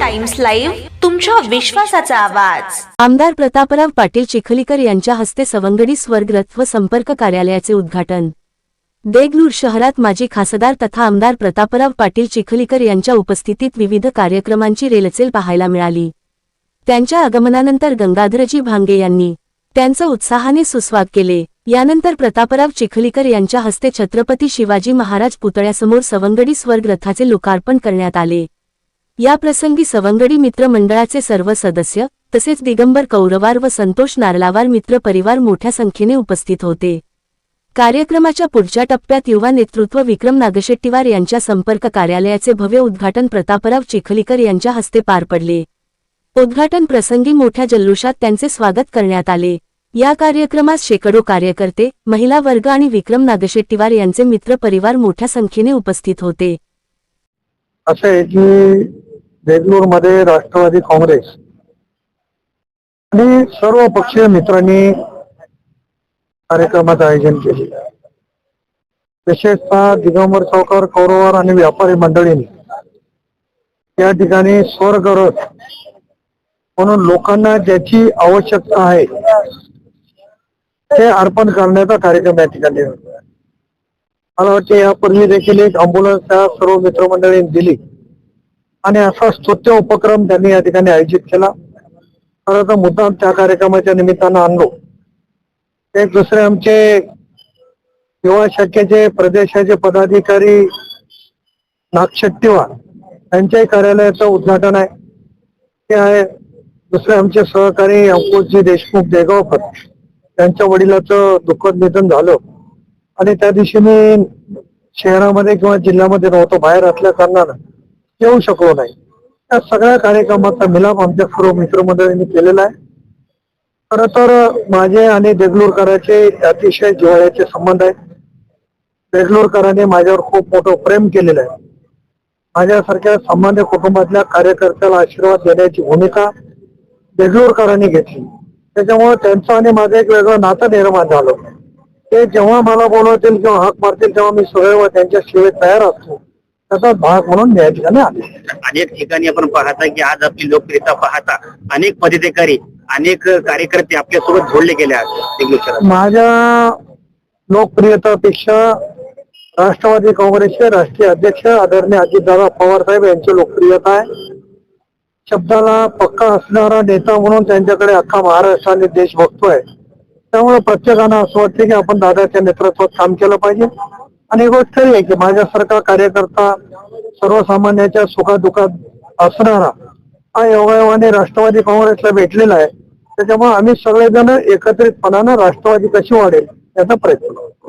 Times live तुमच्या विश्वासाचा आवाज. आमदार प्रतापराव पाटील चिखलीकर यांच्या हस्ते सवंगडी स्वर्गरथ व संपर्क कार्यालयाचे उद्घाटन. देगलूर शहरात माजी खासदार तथा आमदार प्रतापराव पाटील चिखलीकर यांच्या उपस्थितीत विविध कार्यक्रमांची रेलचेल पाहायला मिळाली. त्यांच्या आगमनानंतर गंगाधरजी भांगे यांनी त्यांचं उत्साहाने सुस्वागत केले. यानंतर प्रतापराव चिखलीकर यांच्या हस्ते छत्रपती शिवाजी महाराज पुतळ्यासमोर सवंगडी स्वर्गरथाचे लोकार्पण करण्यात आले. या प्रसंगी सवंगडी मित्र मंडळाचे सर्व सदस्य तसेच दिगंबर कौरवार व संतोष नारलावार मित्र परिवार मोठ्या संख्येने उपस्थित होते. कार्यक्रमाच्या पुढच्या टप्प्यात युवा नेतृत्व विक्रम नागशेट्टीवार यांच्या संपर्क कार्यालयाचे भव्य उद्घाटन प्रतापराव चिखलीकर यांच्या हस्ते पार पडले. उद्घाटन प्रसंगी मोठ्या जल्लोषात त्यांचे स्वागत करण्यात आले. या कार्यक्रमास शेकडो कार्यकर्ते महिला वर्ग आणि विक्रम नागशेट्टीवार यांचे मित्र परिवार मोठ्या संख्येने उपस्थित होते. असं आहे की देगलूरमध्ये राष्ट्रवादी काँग्रेस आणि सर्व पक्षीय मित्रांनी कार्यक्रमाचं आयोजन केले विशेषतः दिगंबर चौकार कौरवार आणि व्यापारी मंडळींनी या ठिकाणी स्वरगरज म्हणून लोकांना ज्याची आवश्यकता आहे ते अर्पण करण्याचा कार्यक्रम या ठिकाणी मला वाटते यापूर्वी देखील एक अँब्युलन्स त्या सर्व मित्रमंडळींनी दिली. आणि असा स्तुत्य उपक्रम त्यांनी या ठिकाणी आयोजित केला. खरं तर मुद्दाम त्या कार्यक्रमाच्या निमित्तानं आणलो. एक दुसरे आमचे युवा शाखेचे प्रदेशाचे पदाधिकारी नागशेट्टीवार यांच्याही कार्यालयाचं उद्घाटन आहे. ते आहे दुसरे आमचे सहकारी अंकुशजी देशमुख देगावकर. त्यांच्या वडिलाचं दुःखद निधन झालं. आणि त्या दिवशी मी शहरामध्ये किंवा जिल्ह्यामध्ये नव्हतो बाहेर असल्या कारणानं येऊ शकलो नाही. त्या सगळ्या कार्यक्रमाचा मिलाप आमच्या सर्व मित्रमंडळींनी केलेला आहे. खर तर माझे आणि देगलूरकरांचे अतिशय जिव्हाळ्याचे संबंध आहेत. देगलूरकरांनी माझ्यावर खूप मोठं प्रेम केलेलं आहे. माझ्यासारख्या सामान्य कुटुंबातल्या कार्यकर्त्याला आशीर्वाद देण्याची भूमिका देगलूरकरांनी घेतली. त्याच्यामुळे त्यांचं आणि माझं एक वेगळं नातं निर्माण झालं. ते जेव्हा मला बोलवतील किंवा हाक मारतील तेव्हा मी सदैव त्यांच्या सेवेत तयार असतो. त्याचा भाग म्हणून या ठिकाणी आले. अनेक ठिकाणी आपण पाहता की आज आपली लोकप्रियता पाहता अनेक पदाधिकारी अनेक कार्यकर्ते आपल्यासोबत जोडले गेले आहेत. माझ्या लोकप्रियतेपेक्षा राष्ट्रवादी काँग्रेसचे राष्ट्रीय अध्यक्ष आदरणीय अजितदादा पवार साहेब यांची लोकप्रियता आहे. शब्दाला पक्का असणारा नेता म्हणून त्यांच्याकडे अख्खा महाराष्ट्राने देश बघतोय. त्यामुळे प्रत्येकानं असं वाटतं की आपण दादाच्या नेतृत्वात काम केलं पाहिजे. आणि एक गोष्ट खरी आहे की माझ्यासारखा कार्यकर्ता सर्वसामान्याच्या सुखादुखात असणारा हा योगायोगाने राष्ट्रवादी काँग्रेसला भेटलेला आहे. त्याच्यामुळे आम्ही सगळेजण एकत्रितपणानं राष्ट्रवादी कशी वाढेल याचा प्रयत्न करतो.